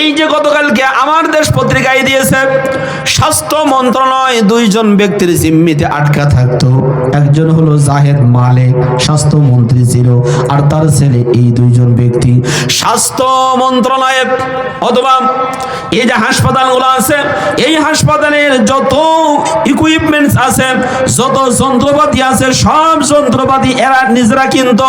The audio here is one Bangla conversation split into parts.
এই যে গতকালকে আমার দেশ পত্রিকায় দিয়েছে, স্বাস্থ্য মন্ত্রণালয় দুইজন ব্যক্তির জিম্মিতে আটকা থাকতো। একজন হলো জাহেদ মালিক স্বাস্থ্যমন্ত্রী ছিল, আর তার ছেলে এই দুইজন ব্যক্তি। স্বাস্থ্য মন্ত্রণালয়ে অথবা এই যে হাসপাতালগুলো আছে, এই হাসপাতালের যত ইকুইপমেন্টস আছে, যত যন্ত্রপাতি আছে, সব যন্ত্রপাতি এরা নিজেরা কিন্তু।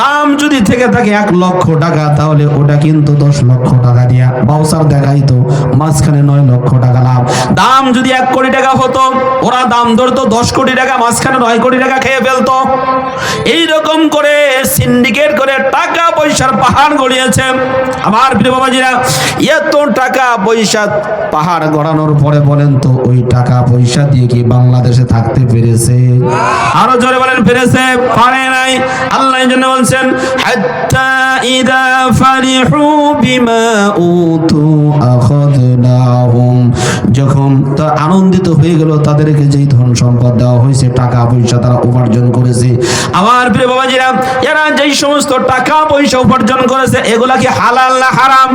দাম যদি থেকে থাকে এক লক্ষ টাকা, তাহলে ওটা কিন্তু দশ লক্ষ টাকা দিয়া। বাউসার দেখাই তো মাঝখানে নয় লক্ষ টাকা লাভ। দাম যদি এক কোটি টাকা হতো, ওরা দাম ধরতো দশ কোটি টাকা, মাঝখানে নয় কোটি টাকা খেয়ে ফেলতো। এইরকম করে সিন্ডিকেট করে টাকা পয়সার পাহাড় গড়িয়েছে। আমার প্রিয় বাবাজিরা, এত টাকা পয়সা পাহাড় গড়ানোর পরে বলেন তো, ওই টাকা পয়সা দিয়ে কি বাংলাদেশে থাকতে পেরেছে? আরও জোরে বলেন, পেরেছে? পারে নাই। আল্লাহ জন্য বলছেন, হাত্তা ইদা ফারিহু বিমা উতু আখাযনাহুম যখন তা আনন্দিত হয়ে গেল, তাদেরকে যেই ধন সম্পদ দেওয়া হয়েছে, টাকা পয়সা তারা উপার্জন করেছে। আমার প্রিয় বাবাজিরা, এরা যেই সমস্ত টাকা পয়সা উপার্জন করেছে, এগুলা কি হালাল না হারাম?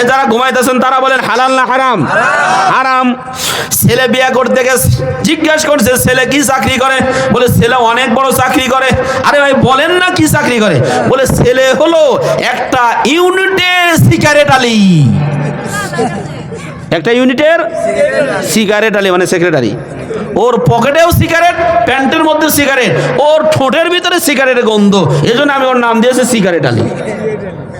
এ যারা ঘুমাইতেছেন, তারা বলেন, হালাল না হারাম? হারাম। ছেলে বিয়ে করতে গেছে, জিজ্ঞেস করছে, ছেলে কি চাকরি করে? বলে, ছেলে অনেক বড় চাকরি করে। আরে ভাই, বলেন না কি চাকরি করে? বলে, ছেলে হলো একটা ইউনিটের সিগারেট আলি। একটা ইউনিটের সিগারেট আলি মানে সেক্রেটারি ওর পকেটেও সিগারেট প্যান্টের মধ্যে সিগারেট ওর ঠোঁটের ভিতরে সিগারেটের গন্ধ। এজন্য আমি ওর নাম দিয়েছি সিগারেট আলি।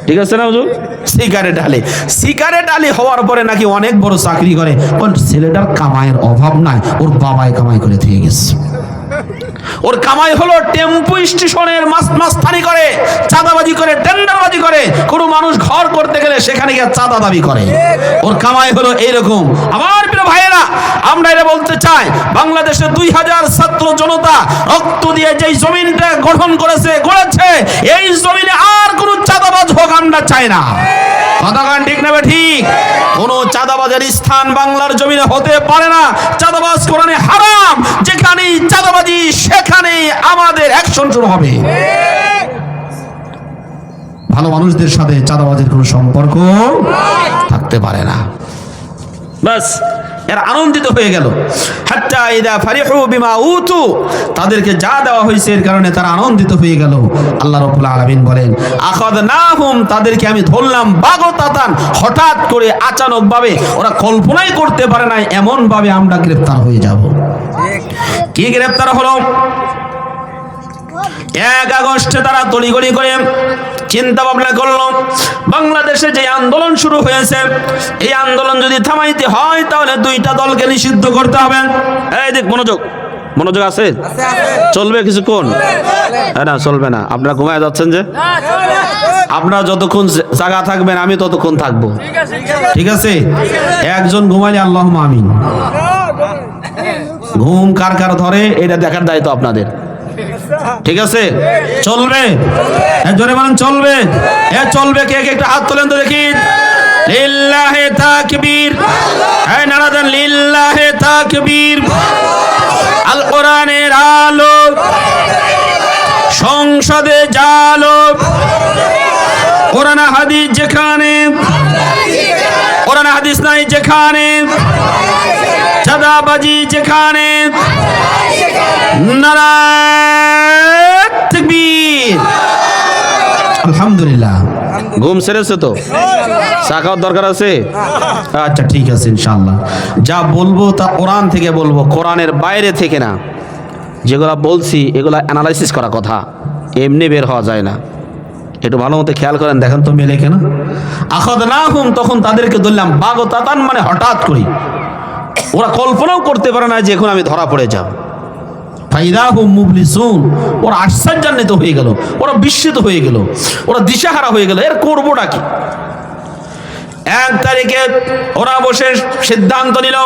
ঠিক আছে না হুজুর? সিগারেট আলি। সিগারেট আলি হওয়ার পরে নাকি অনেক বড় চাকরি করে। কারণ ছেলেটার কামাইয়ের অভাব নাই ওর বাবায় কামাই করে দিয়ে গেছে। ওর কামাই হলো টেম্পু স্টেশনের মাস মাস্তানি করে, চাঁদাবাজি করে, টেন্ডারবাজি করে। কোনো মানুষ ঘর করতে গেলে সেখানে গিয়ে চাঁদা দাবি করে। ওর কামাই হলো এইরকম। আমার প্রিয় ভাইয়েরা, আমরা এটা বলতে চাই, বাংলাদেশে দুই হাজার ছাত্র জনতা রক্ত দিয়ে যেই জমিনটা গঠন করেছে, গড়েছে, এই জমিনে আর কোনো চাঁদাবাজ হোক আমরা চাই না। কথাগান ঠিক নেবে ঠিক? কোন চাঁদাবাজের স্থান বাংলার জমিনে হতে পারে না। চাঁদাবাজ কোরআনে হারাম। যেখানেই চাঁদাবাজি, সেখানেই আমাদের অ্যাকশন শুরু হবে। ভালো মানুষদের সাথে চাঁদাবাজের কোনো সম্পর্ক থাকতে পারে না। বাস এরা আনন্দিত হয়ে গেল। হাত্তা ইদা ফারিহু বিমা উতু, তাদেরকে যা দেওয়া হয়েছে এর কারণে তারা আনন্দিত হয়ে গেল। আল্লাহ রাব্বুল আলামিন বলেন, আখাদনাহুম, তাদেরকে আমি ধরলাম বাগতাতান, হঠাৎ করে আচানক ভাবে ওরা কল্পনাই করতে পারে না এমন ভাবে আমরা গ্রেফতার হয়ে যাব। কি গ্রেফতার হলো? এক আগস্টে তারা তড়িগড়ি করে চিন্তা ভাবনা করল বাংলাদেশে যে আন্দোলন শুরু হয়েছে এই আন্দোলন যদি থামাইতে হয় তাহলে দুইটা দলকে নিষিদ্ধ করতে হবে। এই দেখ মনোযোগ মনোযোগ আছে? চলবে কিছুক্ষণ? হ্যাঁ না চলবে না। আপনারা ঘুমায় যাচ্ছেন যে? আপনারা যতক্ষণ জায়গা থাকবেন আমি ততক্ষণ থাকব। ঠিক আছে একজন ঘুমাইলে আল্লাহ আমিন ঘুম কার কার ধরে এটা দেখার দায়িত্ব আপনাদের। ঠিক আছে? চলবে? হ্যাঁ, জোরে বলেন চলবে। এ চলবে কে কে একটা হাত তোলেন তো দেখি। লিল্লাহে তাকবীর। হ্যাঁ নারা দেন লিল্লাহে তাকবীর। আল কোরআনের আলো সংসদে জালো কোরআন হাদিস যেখানে। কোরআন হাদিস নাই যেখানে। চাঁদাবাজি যেখানে আলহামদুলিল্লাহ। ঘুম সেরেছে তো? চা খাওয়ার দরকার আছে? আচ্ছা ঠিক আছে ইনশাল্লাহ যা বলব তা কোরআন থেকে বলব কোরআনের বাইরে থেকে না। যেগুলা বলছি এগুলা অ্যানালাইসিস করা কথা। এমনি বের হওয়া যায় না। একটু ভালো মতো খেয়াল করেন দেখেন তো মেলে কেন। আখাদ না হুম তখন তাদেরকে ধরলাম বাগতাতান মানে হঠাৎ করি ওরা কল্পনাও করতে পারে না যে এখন আমি ধরা পড়ে যাব। ফাইদাহুম মুবলিসুন, ওরা আশ্চর্যান্বিত হয়ে গেল, ওরা বিস্মিত হয়ে গেল, ওরা দিশাহারা হয়ে গেল, এর করবোটা কি? এক তারিখে ওরা বসে সিদ্ধান্ত নিল,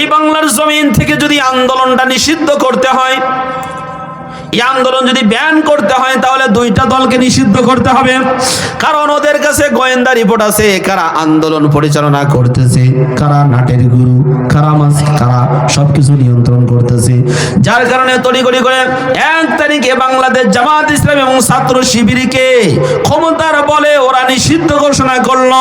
এই বাংলার জমিন থেকে যদি আন্দোলনটা নিষিদ্ধ করতে হয় এই আন্দোলন যদি ব্যান করতে হয়, তাহলে দুইটা দলকে নিষিদ্ধ করতে হবে। কারণ ওদের কাছে গোয়েন্দা রিপোর্ট আছে, কারা আন্দোলন পরিচালনা করতেছে, কারা নাটের গুরু, কারা মাস কারা, সবকিছু নিয়ন্ত্রণ করতেছে। যার কারণে তড়িগড়ি করে এক তারিখে বাংলাদেশ জামাত ইসলাম এবং ছাত্র শিবিরকে ক্ষমতার বলে ওরা নিষিদ্ধ ঘোষণা করল।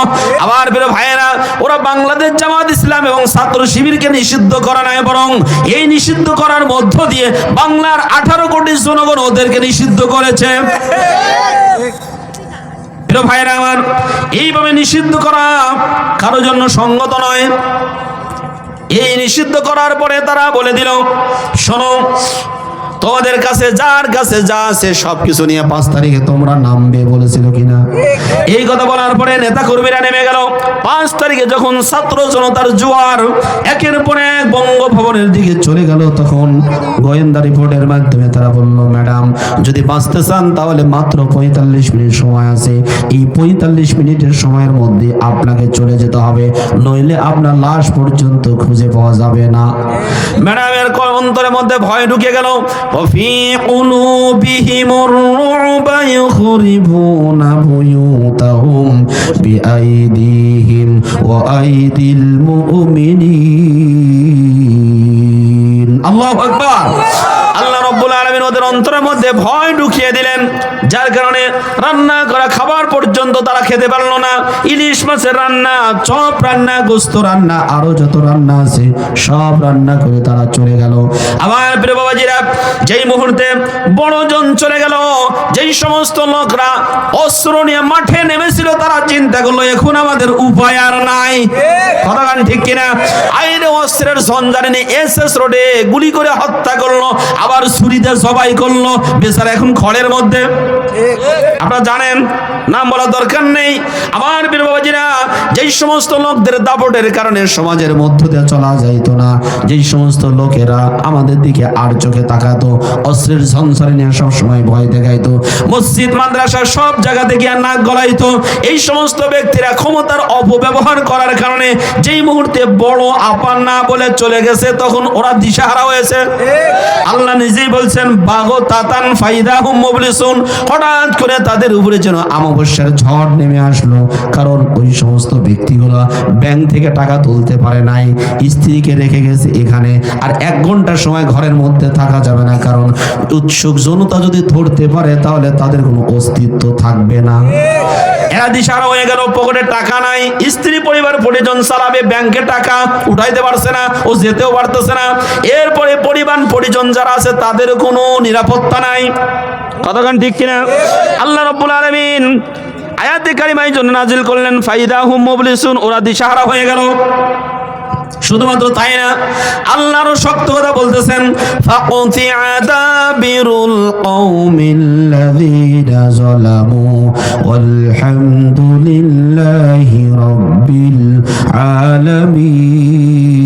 আবার বেরো ভাইয়েরা, ওরা বাংলাদেশ জামাত ইসলাম এবং ছাত্র শিবিরকে নিষিদ্ধ করা নাই বরং এই নিষিদ্ধ করার মধ্য দিয়ে বাংলার আঠারো কোটি জনগণ ওদেরকে নিষিদ্ধ করেছে। ভাইরা আমার, এইভাবে নিষিদ্ধ করা কারও জন্য সঙ্গত নয়। এই নিষিদ্ধ করার পরে তারা বলে দিল, শোনো, তোমাদের কাছে যার কাছে যা আছে সবকিছু নিয়ে পাঁচ তারিখে তোমরা নামবে, বলেছিল কিনা। এই কথা বলার পরে নেতা কর্মীরা নেমে গেল। পাঁচ তারিখে যখন ছাত্র জনতার জোয়ার এক শহরের দিকে চলে গেল, তখন গোয়েন্দা রিপোর্টের মাধ্যমে তারা বলল, ম্যাডাম, যদি বাঁচতে চান তাহলে মাত্র পঁয়তাল্লিশ মিনিট সময় আছে। এই পঁয়তাল্লিশ মিনিটের সময়ের মধ্যে আপনাকে চলে যেতে হবে। নইলে আপনার লাশ পর্যন্ত খুঁজে পাওয়া যাবে না। ম্যাডামের অন্তরের মধ্যে ভয় ঢুকে গেল। বিআইদিহিম ওয়া মুমিনিন। calma. ওদের অন্তরের মধ্যে ভয় ঢুকিয়ে দিলেন। যার কারণে রান্না করা খাবার পর্যন্ত তারা খেতে পারল না। ইলিশ মাছের রান্না, চপ রান্না, গোস্ত রান্না, আরও যত রান্না আছে, সব রান্না করে তারা চলে গেল। আমার প্রিয় বাবাজিরা, যেই মুহূর্তে বড় জন চলে গেল, যেই সমস্ত লোকরা অস্ত্র নিয়ে মাঠে নেমেছিল, তারা চিন্তা করল, এখন আমাদের উপায় আর নাই। কথা ঠিক কিনা? আইনে অস্ত্রের নিয়ে এস এস রোডে গুলি করে হত্যা করল। আবার ছুরিতে সবাই করল, বেচারা এখন খড়ের মধ্যে। আপনারা জানেন, নাম বলার দরকার নেই। আমার বীর বাবাজিরা, যেই সমস্ত লোকদের দাপটের কারণে সমাজের মধ্য দিয়ে চলা যাইতো না, যেই সমস্ত লোকেরা আমাদের দিকে আর চোখে তাকাতো অস্ত্রের ঝনঝরে নিয়ে সবসময় ভয় দেখাইতো, মসজিদ, মাদ্রাসা সব জায়গা থেকে আর নাক গলাইতো, এই সমস্ত ব্যক্তিরা ক্ষমতার অপব্যবহার করার কারণে যেই মুহূর্তে বড় আপার না বলে চলে গেছে, তখন ওরা দিশাহারা হয়েছে। আল্লাহ নিজেই বলছেন বাগো তাতান ফাইদা হুম মুবলিসুন। হঠাৎ করে তাদের উপরে যেন অমাবস্যার ঝড় নেমে আসলো। কারণ ওই সমস্ত ব্যক্তিগুলো ব্যাংক থেকে টাকা তুলতে পারে নাই। স্ত্রীকে রেখে গেছে এখানে। আর এক ঘণ্টা সময় ঘরের মধ্যে থাকা যাবে না। কারণ উৎসুক জনতা যদি ধরতে পারে, তাহলে তাদের কোনো অস্তিত্ব থাকবে না। এরা দিশারা হয়ে গেল, পকেটে টাকা নাই। স্ত্রী পরিবার পরিজন চালাবে, ব্যাংকে টাকা উঠাইতে পারছে না ও যেতেও পারতেছে না। এরপরে পরিবার, পরিজন যারা আছে, তাদের কোনো নিরাপত্তা নাই। কতক্ষণ ঠিক কিনা? আল্লাহ রব্বুল আলমিন আয়াতে জন্য নাজিল করলেন ফাইদা হুম ওরা দিশাহারা হয়ে গেল। শুধুমাত্র তাই না আল্লাহরও শক্ত কথা বলতেছেন ওয়ালহামদুলিল্লাহি রাব্বিল আলামিন।